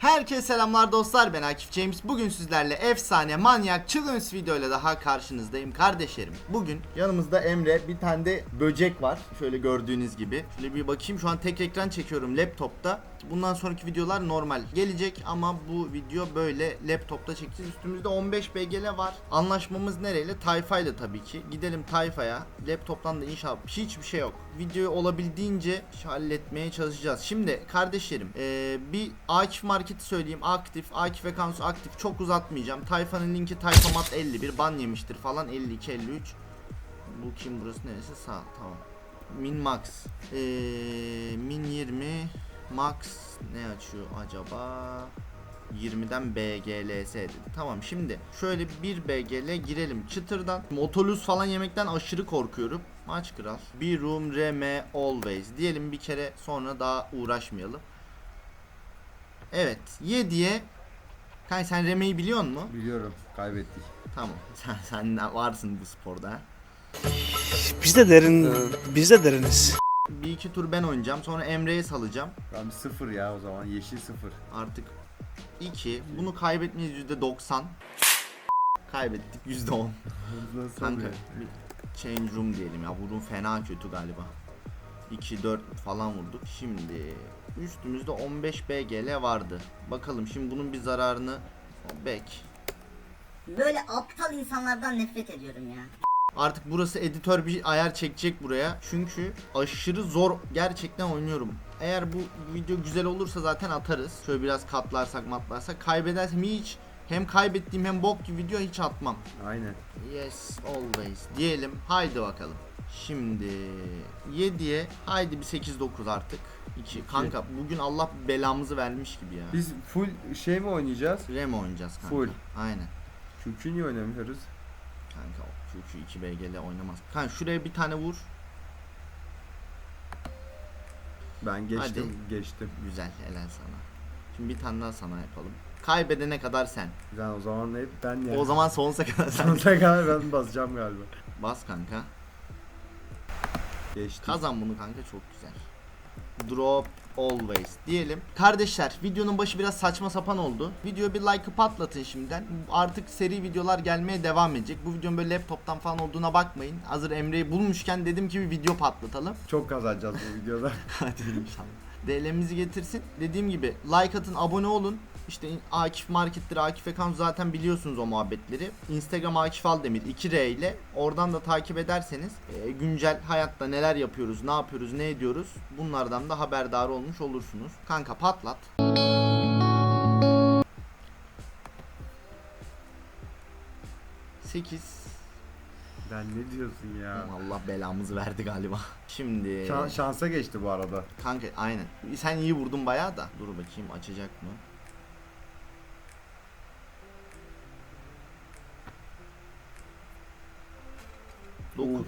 Herkese selamlar dostlar ben Akif James. Bugün sizlerle efsane manyak challenge videoyla daha karşınızdayım kardeşlerim. Bugün yanımızda Emre bir tane de böcek var Şöyle gördüğünüz gibi. Şöyle bir bakayım şu an tek ekran çekiyorum laptopta Bundan sonraki videolar normal gelecek ama bu video böyle laptopta çekeceğiz. Üstümüzde 15 BGL var. Anlaşmamız nereyle? Tayfa ile tabii ki. Gidelim Tayfa'ya. Laptoptan da inşallah hiçbir şey yok. Videoyu olabildiğince halletmeye çalışacağız. Şimdi kardeşlerim eee, bir Akif Market'i söyleyeyim. Aktif Akif ve Kansu aktif çok uzatmayacağım. Tayfa'nın linki Tayfa Mat 51 ban yemiştir falan. 52 53 Bu kim burası? Neresi? Sağ tamam. Min Max. Eee, Min 20 Max ne açıyor acaba 20'den BGLS dedi. Tamam şimdi şöyle bir BGL girelim çıtırdan. Motolus falan yemekten aşırı korkuyorum. Maç kral. Bir room reme always diyelim bir kere sonra daha uğraşmayalım. Evet 7'ye Kanka sen remeyi biliyor musun? Biliyorum kaybettik. Tamam. Sen sen varsın bu sporda. Biz de derin, biz de deriniz. Bir iki tur ben oynayacağım. Sonra Emre'ye salacağım. Bir sıfır ya o zaman yeşil sıfır. Artık 2. Bunu kaybetmeyiz %90. Kaybettik %10. Nasıl Kanka oluyor? bir change room diyelim ya. Bu room fena kötü galiba. 2 4 falan vurduk. Şimdi üstümüzde 15 BGL vardı. Bakalım şimdi bunun bir zararını back. Böyle aptal insanlardan nefret ediyorum ya. Artık burası editör bir ayar çekecek buraya. Çünkü aşırı zor gerçekten oynuyorum. Eğer bu video güzel olursa zaten atarız. Şöyle biraz katlarsak matlarsak. Kaybedersem hiç hem kaybettiğim hem bok gibi video hiç atmam. Aynen. Yes always diyelim. Haydi bakalım. Şimdi 7'ye haydi bir 8-9 artık. 2. Kanka bugün Allah belamızı vermiş gibi ya. Biz full şey mi oynayacağız? Rem oynayacağız kanka. Full. Aynen. Çünkü niye oynamıyoruz? Kanka çünkü 2 BGL oynamaz. Kanka şuraya bir tane vur. Ben geçtim geçtim. Güzel helal sana. Şimdi bir tane daha sana yapalım. Kaybedene kadar sen. Güzel o zaman hep ben ya. O zaman sonsuza kadar sen. Sonuna kadar ben basacağım galiba. Bas kanka. Geçtim. Kazan bunu kanka çok güzel. Drop always diyelim. Kardeşler videonun başı biraz saçma sapan oldu. Videoya bir like'ı patlatın şimdiden. Artık seri videolar gelmeye devam edecek. Bu videonun böyle laptoptan falan olduğuna bakmayın. Hazır Emre'yi bulmuşken dedim ki bir video patlatalım. Çok kazanacağız bu videoda. Hadi inşallah. DL'mizi getirsin. Dediğim gibi like atın, abone olun. İşte Akif Market'tir, Akif Ekam zaten biliyorsunuz o muhabbetleri. Instagram Akif Aldemir 2R ile oradan da takip ederseniz e, güncel hayatta neler yapıyoruz, ne yapıyoruz, ne ediyoruz bunlardan da haberdar olmuş olursunuz. Kanka patlat. Sekiz. ben ne diyorsun ya? Allah belamızı verdi galiba. Şimdi Şan- şansa geçti bu arada. Kanka aynen. Sen iyi vurdun bayağı da. Dur bakayım açacak mı?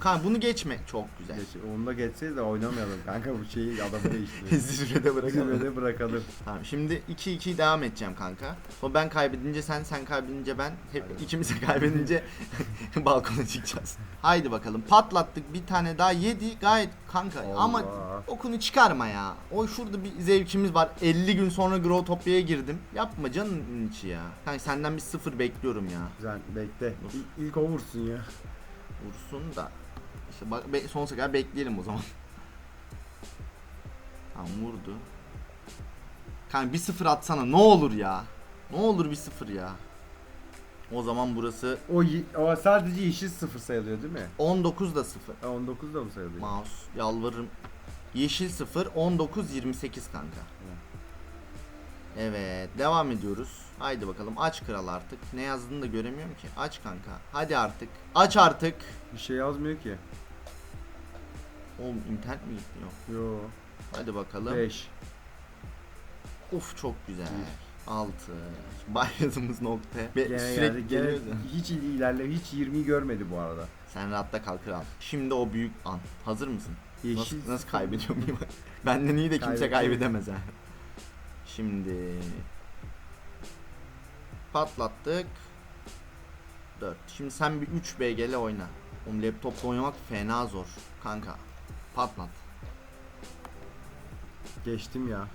Kanka bunu geçme. Çok güzel. Geç, onu da geçseyiz de oynamayalım kanka bu şeyi adamı değiştiriyor. Zirvede bırakalım. Zirvede bırakalım. Tamam şimdi 2-2 devam edeceğim kanka. O ben kaybedince sen, sen kaybedince ben. Hep Aynen. ikimiz de kaybedince balkona çıkacağız. Haydi bakalım. Patlattık bir tane daha yedi. Gayet kanka ama Allah. okunu çıkarma ya. O şurada bir zevkimiz var. 50 gün sonra Growtopia'ya girdim. Yapma canın içi ya. Kanka senden bir sıfır bekliyorum ya. Güzel bekle. Dur. İlk, ilk o vursun ya. Vursun da. İşte bak be, sonsuza kadar bekleyelim o zaman. Tamam vurdu. Kanka bir sıfır atsana ne olur ya. Ne olur bir sıfır ya. O zaman burası O, y- o sadece yeşil sıfır sayılıyor değil mi? 19 da sıfır. Ha, 19 da mı sayılıyor? Mouse yalvarırım. Yeşil 0 19 28 kanka. Evet devam ediyoruz. Haydi bakalım aç kral artık. Ne yazdığını da göremiyorum ki. Aç kanka. Hadi artık. Aç artık. Bir şey yazmıyor ki. Oğlum internet mi gitti? Yok. Yo. Hadi bakalım. 5. Uf çok güzel. 6. Başladığımız nokta. Be- Gene sürekli geldi. Gene geliyordu. hiç ilerle hiç 20'yi görmedi bu arada. Sen rahatta kal kral. Şimdi o büyük an. Hazır mısın? Yeşil Nasıl, nasıl kaybediyor muyum? Benden iyi de kimse Kaybediyor. kaybedemez ha. Şimdi patlattık. 4. Şimdi sen bir 3 BG'le oyna. Oğlum laptopta oynamak fena zor. Kanka. Patlat. Geçtim ya.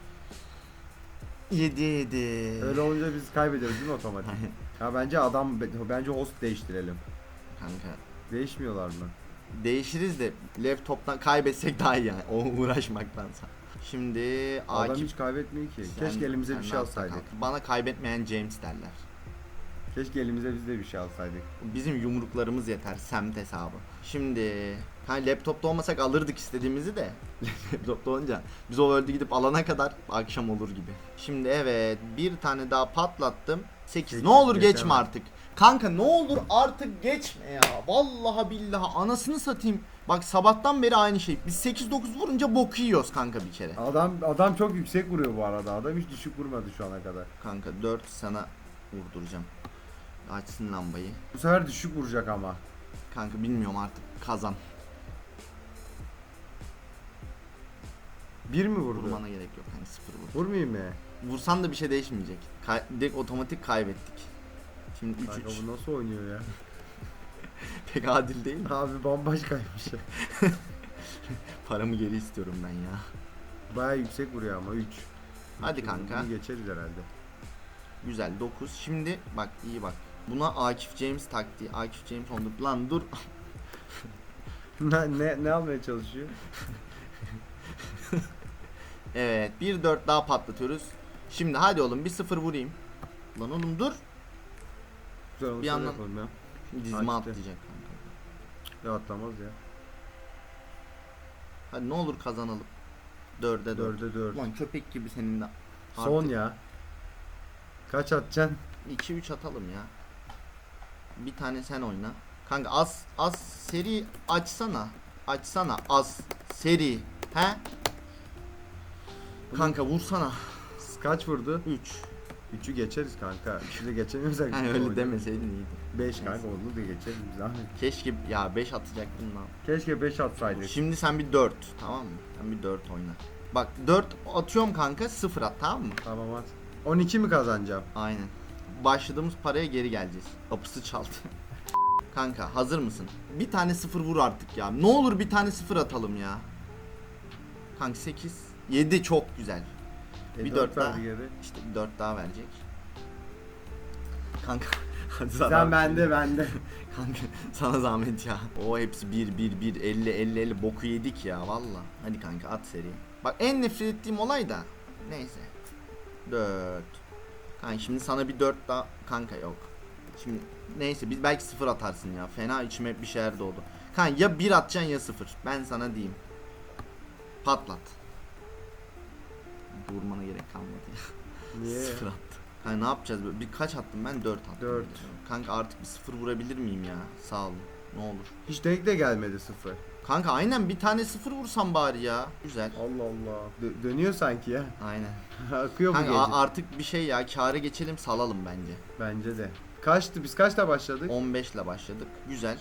7 7. Öyle olunca biz kaybederiz değil mi otomatik? ya bence adam bence host değiştirelim. Kanka Değişmiyorlar mı? değişiriz de laptoptan kaybetsek daha iyi yani. O uğraşmaktansa. Şimdi Adam Akif hiç kaybetmiyor ki. sen- Keşke elimize sen bir ne şey alsaydık. kanka? Bana kaybetmeyen James derler. Keşke elimize biz de bir şey alsaydık. Bizim yumruklarımız yeter semt hesabı. Şimdi ha laptopta olmasak alırdık istediğimizi de. laptopta olunca biz o world'e gidip alana kadar akşam olur gibi. Şimdi evet bir tane daha patlattım. 8. Sekiz, Ne olur geçme geçemem. artık. Kanka ne olur artık geçme ya. Vallahi billahi anasını satayım. Bak sabahtan beri aynı şey. Biz 8-9 vurunca boku yiyoruz kanka bir kere. Adam adam çok yüksek vuruyor bu arada. Adam hiç düşük vurmadı şu ana kadar. Kanka 4 sana vurduracağım. Açsın lambayı. Bu sefer düşük vuracak ama. Kanka bilmiyorum artık kazan. Bir mi vurdu? Vurmana gerek yok hani sıfır vur. Vurmayayım mı? Vursan da bir şey değişmeyecek. Kay- direkt otomatik kaybettik. Şimdi 3-3. Kanka bu nasıl oynuyor ya? Pek adil değil mi? Abi bambaşkaymış ya. Paramı geri istiyorum ben ya. Baya yüksek vuruyor ama 3. Hadi kanka. Geçeriz herhalde. Güzel 9. Şimdi bak iyi bak. Buna Akif James taktiği. Akif James oldu. Lan dur. ne, ne, ne almaya çalışıyor? Evet 1-4 daha patlatıyoruz. Şimdi hadi oğlum bir 0 vurayım. Lan oğlum dur. Güzel olursa Bir yandan- yapalım ya. Dizime Açtı. atlayacak kanka. Ya atlamaz ya. Hadi ne olur kazanalım. 4'e 4. 4'e 4. Lan köpek gibi senin de. Son ya. Kaç atacaksın? 2-3 atalım ya. Bir tane sen oyna. Kanka az az seri açsana. Açsana az seri. He? Kanka vursana. Kaç vurdu? 3. 3'ü geçeriz kanka. 3'ü de geçemiyorsak. Yani öyle demeseydin iyiydi. 5 kanka onu da geçeriz biz abi. Keşke ya 5 atacaktım lan. Keşke 5 atsaydık. Şimdi sen bir 4 tamam mı? Sen bir 4 oyna. Bak 4 atıyorum kanka 0 at tamam mı? Tamam at. 12 mi kazanacağım? Aynen. Başladığımız paraya geri geleceğiz. Kapısı çaldı. Kanka hazır mısın? Bir tane sıfır vur artık ya. Ne olur bir tane sıfır atalım ya. Kanka 8. 7 çok güzel. E, Bir dört dört daha. geri. İşte bir 4 daha verecek. Kanka hadi Sen sana bende bende. Kanka sana zahmet ya. O hepsi 1 1 1 50 50 50 boku yedik ya valla. Hadi kanka at seri. Bak en nefret ettiğim olay da neyse. 4. Kanka şimdi sana bir 4 daha kanka yok. Şimdi neyse biz belki 0 atarsın ya. Fena içime bir şeyler doğdu. Kanka ya 1 atacaksın ya 0. Ben sana diyeyim. Patlat. Vurmana gerek kalmadı ya. Niye? 0 attı. Kanka ne yapacağız böyle? Birkaç attım ben 4 attım. Dört. Kanka artık bir 0 vurabilir miyim ya? Sağ olun. Ne olur. Hiç denk de gelmedi 0. Kanka aynen bir tane 0 vursam bari ya. Güzel. Allah Allah. Dö- dönüyor sanki ya. Aynen. Akıyor bu Kanka gece. a- artık bir şey ya kâra geçelim salalım bence. Bence de. Kaçtı? Biz kaçta başladık? 15 ile başladık. Güzel.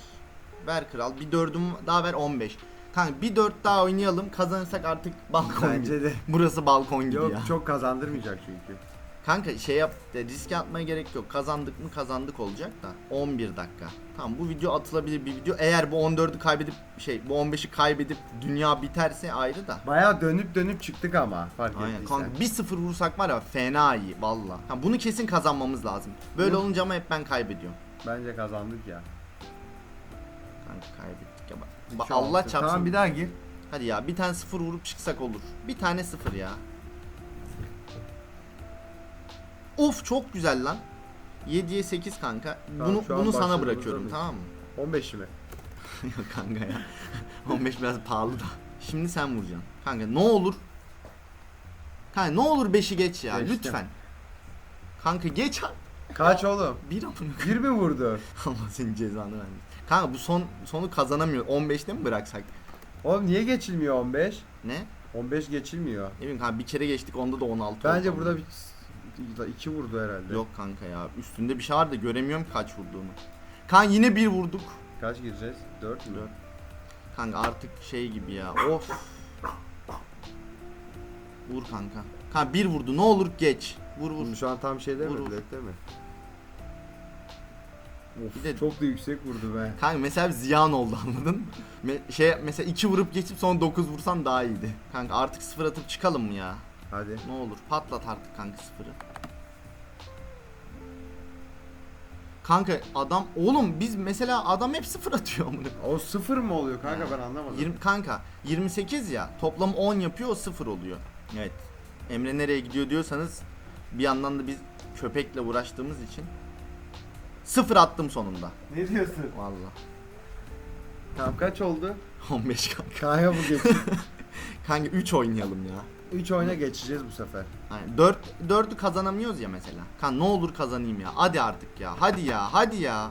Ver kral. Bir dördüm daha ver 15. Kanka bir 4 daha oynayalım. Kazanırsak artık balkon gibi. Bence de. Burası balkon gibi Yok ya. çok kazandırmayacak çünkü. Kanka şey yap riske atmaya gerek yok. Kazandık mı kazandık olacak da 11 dakika. Tamam bu video atılabilir bir video. Eğer bu 14'ü kaybedip şey bu 15'i kaybedip dünya biterse ayrı da. Baya dönüp dönüp çıktık ama fark Aynen ettiysen. kanka 1-0 vursak var ya fena iyi valla. Ha, bunu kesin kazanmamız lazım. Böyle Vur. olunca ama hep ben kaybediyorum. Bence kazandık ya. Kanka kaybettik ya. Bak, Allah altı. çarpsın. Tamam bir daha gir. Hadi ya bir tane 0 vurup çıksak olur. Bir tane 0 ya. Of çok güzel lan. 7'ye 8 kanka. Tamam, Bunu bunu sana bırakıyorum tamam mı? 15 mi? Yok kanka ya. 15 biraz pahalı da. Şimdi sen vuracaksın. Kanka ne olur. Kanka ne olur 5'i geç ya Geçtim. lütfen. Kanka geç al. Kaç oğlum? Bir amına Bir mi vurdu? Allah senin cezanı vermesin. Kanka bu son sonu kazanamıyor. 15'te mi bıraksak? Oğlum niye geçilmiyor 15? Ne? 15 geçilmiyor. Ne bileyim kanka bir kere geçtik onda da 16 Bence oldu. burada bir 2 vurdu herhalde. Yok kanka ya. Üstünde bir şey var da göremiyorum ki kaç vurduğunu. Kanka yine bir vurduk. Kaç gireceğiz? 4 mü? Dört. Kanka artık şey gibi ya. Of. Vur kanka. Kanka bir vurdu. Ne olur geç. Vur vur. Şu an tam şey değil Vur, mi? vur. Mi? Of, de- çok da yüksek vurdu be. Kanka mesela ziyan oldu anladın? Me- şey mesela 2 vurup geçip son 9 vursan daha iyiydi. Kanka artık sıfır atıp çıkalım mı ya? Hadi. Ne olur patlat artık kanka sıfırı. Kanka adam oğlum biz mesela adam hep sıfır atıyor amına. O sıfır mı oluyor kanka ben anlamadım. 20 kanka 28 ya toplam 10 yapıyor o sıfır oluyor. Evet. Emre nereye gidiyor diyorsanız bir yandan da biz köpekle uğraştığımız için sıfır attım sonunda. Ne diyorsun? Vallahi. Tamam kaç oldu? 15 kanka. Kanka bu geç. Kanka 3 oynayalım ya. 3 oyuna geçeceğiz bu sefer. Yani 4 4'ü kazanamıyoruz ya mesela. Kan ne olur kazanayım ya. Hadi artık ya. Hadi ya. Hadi ya.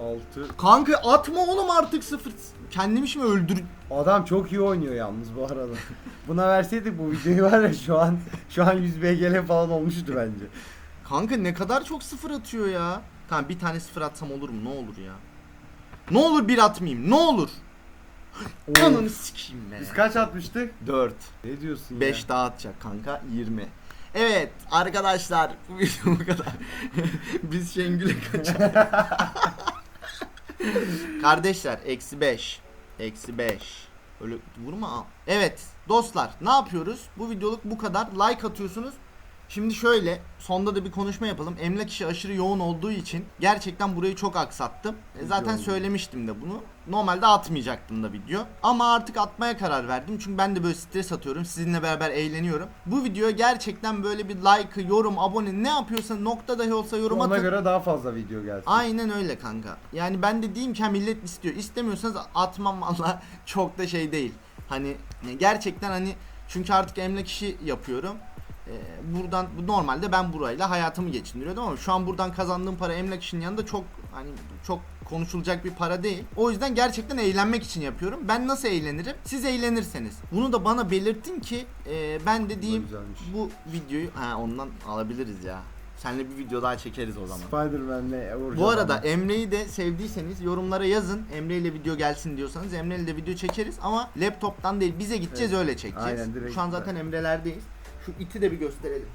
6. Kanka atma oğlum artık sıfır. Kendimi şimdi öldür. Adam çok iyi oynuyor yalnız bu arada. Buna verseydik bu videoyu var ya şu an şu an 100 BGL falan olmuştu bence. Kanka ne kadar çok sıfır atıyor ya. Kanka bir tane sıfır atsam olur mu? Ne olur ya. Ne olur bir atmayayım. Ne olur. Ananı sikeyim be. Biz kaç atmıştık? 4. Ne diyorsun ya? 5 daha atacak kanka 20. Evet arkadaşlar bu video bu kadar. Biz Şengül'e kaçalım. Kardeşler eksi 5. Eksi 5. Öyle vurma. Evet dostlar ne yapıyoruz? Bu videoluk bu kadar. Like atıyorsunuz. Şimdi şöyle sonda da bir konuşma yapalım. Emlak işi aşırı yoğun olduğu için gerçekten burayı çok aksattım. E, zaten Yoğun. söylemiştim de bunu. Normalde atmayacaktım da video. Ama artık atmaya karar verdim. Çünkü ben de böyle stres atıyorum. Sizinle beraber eğleniyorum. Bu videoya gerçekten böyle bir like, yorum, abone ne yapıyorsan nokta dahi olsa yorum Ona atın. göre daha fazla video gelsin. Aynen öyle kanka. Yani ben de diyeyim ki ha, millet istiyor. İstemiyorsanız atmam valla çok da şey değil. Hani gerçekten hani çünkü artık emlak işi yapıyorum. Ee, buradan bu normalde ben burayla hayatımı geçindiriyordum ama şu an buradan kazandığım para emlak işinin yanında çok hani çok konuşulacak bir para değil. O yüzden gerçekten eğlenmek için yapıyorum. Ben nasıl eğlenirim? Siz eğlenirseniz. Bunu da bana belirtin ki e, ben de diyeyim bu videoyu ha ondan alabiliriz ya. Seninle bir video daha çekeriz o zaman. Spider-Man'le. Bu arada ama. Emre'yi de sevdiyseniz yorumlara yazın. Emre ile video gelsin diyorsanız Emre ile de video çekeriz ama laptoptan değil bize gideceğiz Evet. öyle çekeceğiz. Aynen, direkt Şu an zaten Emre'lerdeyiz. Şu iti de bir gösterelim.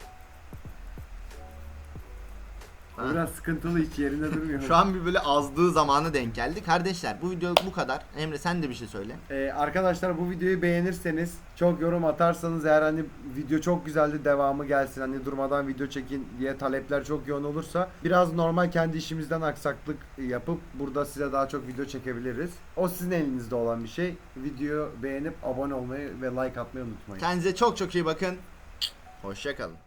O biraz sıkıntılı hiç yerinde durmuyor. Şu an bir böyle azdığı zamanı denk geldi. Kardeşler bu video bu kadar. Emre sen de bir şey söyle. Ee, arkadaşlar bu videoyu beğenirseniz çok yorum atarsanız eğer hani video çok güzeldi devamı gelsin hani durmadan video çekin diye talepler çok yoğun olursa biraz normal kendi işimizden aksaklık yapıp burada size daha çok video çekebiliriz. O sizin elinizde olan bir şey. Videoyu beğenip abone olmayı ve like atmayı unutmayın. Kendinize çok çok iyi bakın. Hoşçakalın.